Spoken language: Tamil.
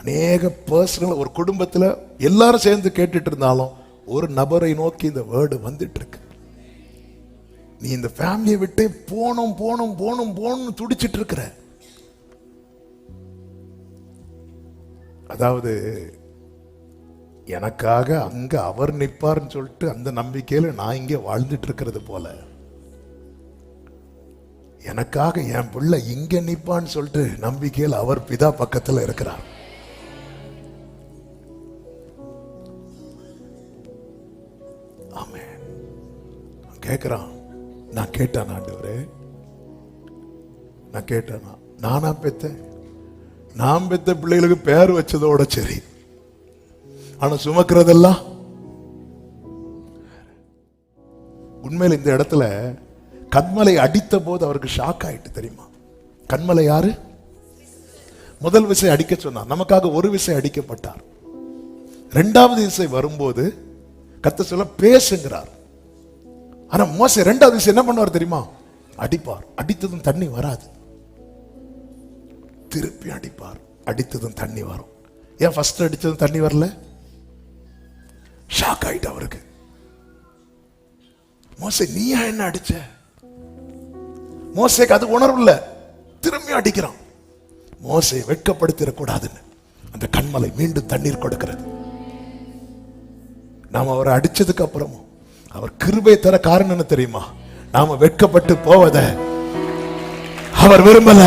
அநேக பர்சனல் ஒரு குடும்பத்தில் எல்லாரும் சேர்ந்து கேட்டுட்டு இருந்தாலும் ஒரு நபரை நோக்கி இந்த வேர்டு வந்துட்டு இருக்கு நீ இந்த ஃபேமிலியை விட்டு போகணும் போகணும் போகணும் போகணும்னு துடிச்சிட்டு இருக்கிற அதாவது எனக்காக அங்க அவர் நிற்பார்னு சொல்லிட்டு அந்த நம்பிக்கையில நான் இங்கே வாழ்ந்துட்டு இருக்கிறது போல. எனக்காக என் பிள்ளை இங்க நிற்பான்னு சொல்லிட்டு நம்பிக்கையில் அவர் பிதா பக்கத்தில் இருக்கிறார். ஆமென். கேட்குறான் நான் கேட்டேன் ஆண்டவரே? நான் கேட்டேனா? நானா பெத்தேன். நான் பெத்த பிள்ளைகளுக்கு பேர் வச்சதோட சரி. ஆனா சுமக்கிறதெல்லாம்? உண்மையில் இந்த இடத்துல கண்மலை அடித்த போது அவருக்கு ஷாக் ஆயிட்டு தெரியுமா? கண்மலை யாரு? முதல் விசை அடிக்க சொன்னார். நமக்காக ஒரு விசை அடிக்கப்பட்டார். ரெண்டாவது விசை வரும்போது கத்த சொல்ல பேசுங்கிறார். ஆனா மோச ரெண்டாவது விஷயம் என்ன பண்ணுவார் தெரியுமா? அடிப்பார். அடித்ததும் தண்ணி வராது. திருப்பி அடிப்பார். அடித்ததும் தண்ணி வரும். ஏன் ஃபர்ஸ்ட் அடித்ததும் தண்ணி வரல? ஷாக் ஆயிட்டு அவருக்கு. மோசை நீயா என்ன அடிச்ச? மோசைக்கு அது உணர்வு இல்லை. திரும்பி அடிக்கிறான். மோசையை வெட்கப்படுத்திடக்கூடாதுன்னு அந்த கண்மலை மீண்டும் தண்ணீர் கொடுக்கிறது. நாம் அவரை அடிச்சதுக்கு அப்புறமும் அவர் கிருபை தர காரணம் என்ன தெரியுமா? நாம வெட்கப்பட்டு போவத அவர் விரும்பல.